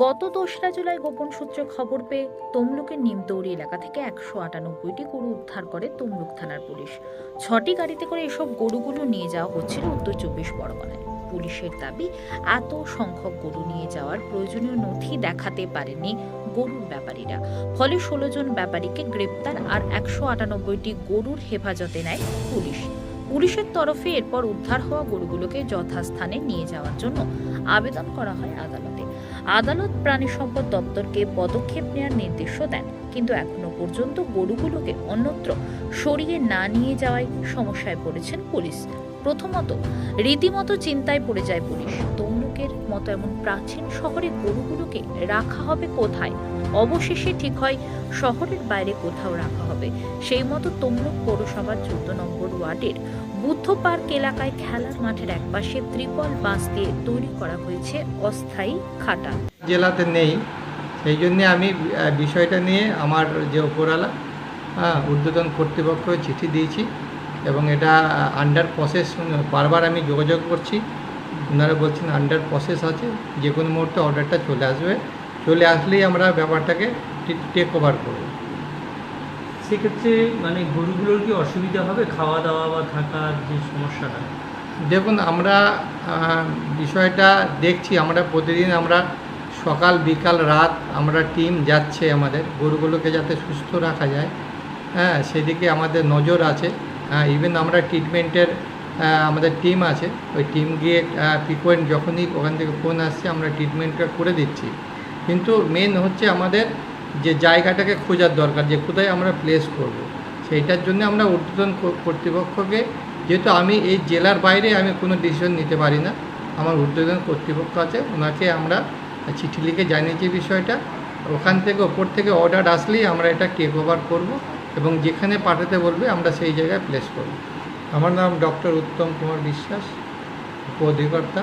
গত দোসরা জুলাই গোপন সূত্রে খবর পেয়ে তমলুকের নিমতৌড়ি এলাকা থেকে একশো আটানব্বইটি গরু উদ্ধার করে তমলুক থানার পুলিশ। ছটি গাড়িতে করে এসব গরুগুলো নিয়ে যাওয়া হচ্ছিল উত্তর চব্বিশ পরগনায়। পুলিশের দাবি, এত সংখ্যক গরু নিয়ে যাওয়ার প্রয়োজনীয় নথি দেখাতে পারেনি গরুর ব্যাপারীরা। ফলে ষোলো জন ব্যাপারীকে গ্রেপ্তার আর একশো আটানব্বইটি গরুর হেফাজতে নেয় পুলিশ। পুলিশের তরফে এরপর উদ্ধার হওয়া গরুগুলোকে যথাস্থানে নিয়ে যাওয়ার জন্য আবেদন করা হয় আদালতে। আদালত প্রাণী সম্পদ দপ্তরকে পদক্ষেপ নেওয়ার নির্দেশও দেন। কিন্তু এখনও পর্যন্ত গরুগুলোকে অন্যত্র সরিয়ে না নিয়ে যাওয়ায় সমস্যায় পড়েছেন পুলিশ। প্রথমত, রীতিমতো চিন্তায় পড়ে যায় পুলিশ। তমলুকের মতো এমন প্রাচীন শহরে গরুগুলোকে রাখা হবে কোথায়? অবশেষে ঠিক হয় শহরের বাইরে কোথাও রাখা হবে। সেই মতো তমলুক পৌরসভার চোদ্দ নম্বর ওয়ার্ডের বুদ্ধ পার্ক এলাকায় খেলার মাঠের একপাশে ত্রিপল বাঁশ দিয়ে তৈরি করা হয়েছে অস্থায়ী খাটা। জেলাতে নেই। সেই জন্যে আমি বিষয়টা নিয়ে আমার যে ওপরওয়ালা হ্যাঁ ঊর্ধ্বতন কর্তৃপক্ষ চিঠি দিয়েছি এবং এটা আন্ডার প্রসেস বারবার আমি যোগাযোগ করছি। ওনারা বলছেন আন্ডার প্রসেস আছে যে কোনো মুহূর্তে অর্ডারটা চলে আসবে। চলে আসলেই আমরা ব্যাপারটাকে টেক ওভার করব। সেক্ষেত্রে মানে গরুগুলোর কি অসুবিধা হবে? খাওয়া দাওয়া বা থাকার যে সমস্যাটা? দেখুন, আমরা বিষয়টা দেখছি। আমরা প্রতিদিন আমরা সকাল, বিকাল, রাত আমরা টিম যাচ্ছে আমাদের। গরুগুলোকে যাতে সুস্থ রাখা যায়। হ্যাঁ সেদিকে আমাদের নজর আছে। হ্যাঁ ইভেন আমরা ট্রিটমেন্টের আমাদের টিম আছে। ওই টিম গিয়ে ফ্রিকোয়েন্ট যখনই ওখান থেকে ফোন আসছে, আমরা ট্রিটমেন্টটা করে দিচ্ছি। কিন্তু মেন হচ্ছে আমাদের যে জায়গাটাকে খোঁজার দরকার, যে কোথায় আমরা প্লেস করব। সেইটার জন্য আমরা ঊর্ধ্বতন কর্তৃপক্ষকে, যেহেতু আমি এই জেলার বাইরে আমি কোনো ডিসিশন নিতে পারি না, আমার ঊর্ধ্বতন কর্তৃপক্ষ আছে, ওনাকে আমরা চিঠি লিখে জানিয়েছি বিষয়টা, ওখান থেকে ওপর থেকে অর্ডার আসলেই আমরা এটা টেক ওভার করব এবং যেখানে পাঠাতে বলবে আমরা সেই জায়গায় প্লেস করব আমার নাম ডক্টর উত্তম কুমার বিশ্বাস উপ অধিকর্তা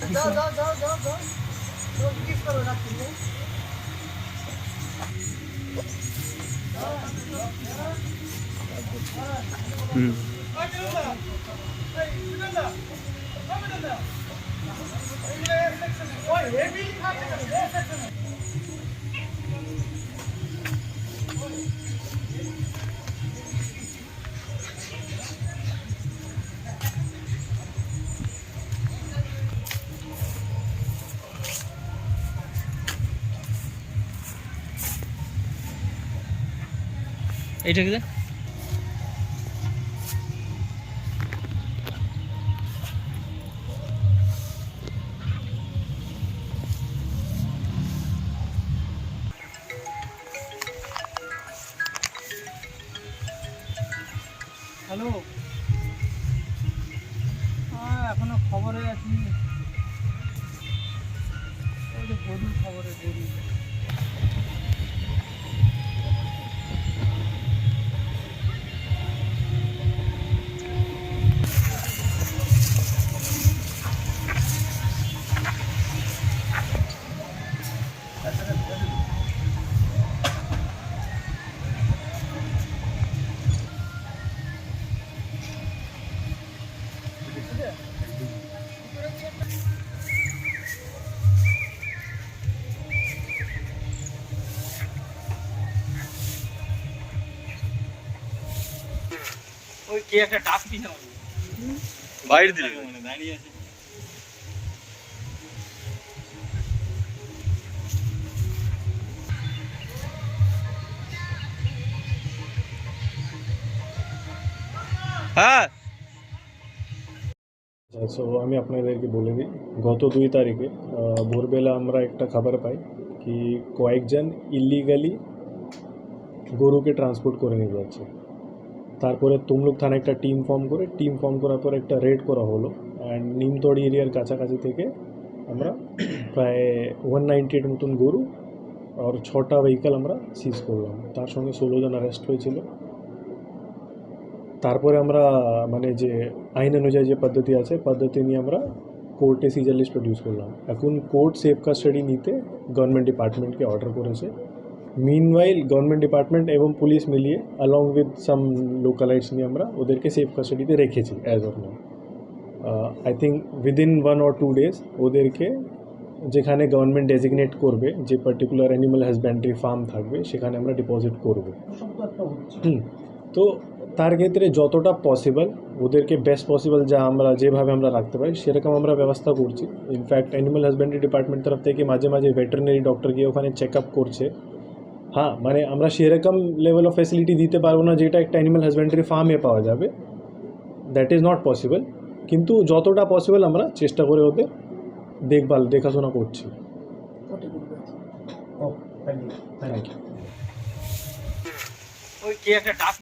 너, 너, 너, 너, 너. 너 이길 거로 같은데? 음. 왜 비리 카드가 এইটা কি হ্যালো। হ্যাঁ এখনও খবরে আছি। খবরে গরু ওই কে একটা ডাক দিছে বাইরে দিলে দাঁড়িয়ে আছে। হ্যাঁ। আচ্ছা সো আমি আপনাদেরকে বলে দিই গত দুই তারিখে ভোরবেলা আমরা একটা খবর পাই কি কয়েকজন ইলিগালি গরুকে ট্রান্সপোর্ট করে নিয়ে যাচ্ছে। তারপরে তমলুক থানায় একটা টিম ফর্ম করে টিম ফর্ম করার পর একটা রেড করা হলো। অ্যান্ড নিমতড়ি এরিয়ার কাছাকাছি থেকে আমরা প্রায় ওয়ান নাইনটি এইট মতন গরু আর ছটা ভেহিক্যাল আমরা সিজ করলাম। তার সঙ্গে ষোলো জন অ্যারেস্ট হয়েছিল। তারপরে আমরা মানে যে আইন অনুযায়ী যে পদ্ধতি আছে, পদ্ধতি নিয়ে আমরা কোর্টে সিজার লিস্ট প্রডিউস করলাম। এখন কোর্ট সেফ কাস্টাডি নিতে গভর্নমেন্ট ডিপার্টমেন্টকে অর্ডার করেছে। মিনওয়াইল গভর্নমেন্ট ডিপার্টমেন্ট এবং পুলিশ মিলিয়ে অ্যালং উইথ সাম লোকালাইটস নিয়ে আমরা ওদেরকে সেফ কাস্টাডিতে রেখেছি as of now I think within one or two days ওদেরকে যেখানে গভর্নমেন্ট ডেজিগনেট করবে যে পার্টিকুলার অ্যানিমাল হাজব্যান্ডারি ফার্ম থাকবে সেখানে আমরা ডিপোজিট করব। হুম তো তার ক্ষেত্রে যতটা পসিবল ওদেরকে বেস্ট পসিবল যা আমরা যেভাবে আমরা রাখতে পারি সেরকম আমরা ব্যবস্থা করছি। ইনফ্যাক্ট অ্যানিমাল হাজব্যান্ডারি ডিপার্টমেন্ট তরফ থেকে মাঝে মাঝে ভেটেরিনারি ডক্টর গিয়ে ওখানে চেক আপ করছে। হ্যাঁ মানে আমরা সেরকম লেভেল অফ ফ্যাসিলিটি দিতে পারব না যেটা একটা অ্যানিমাল হাজব্যান্ডারি ফার্মে পাওয়া যাবে। দ্যাট ইজ নট পসিবল কিন্তু যতটা পসিবল আমরা চেষ্টা করে ওদের দেখভাল দেখাশোনা করছি। Thank you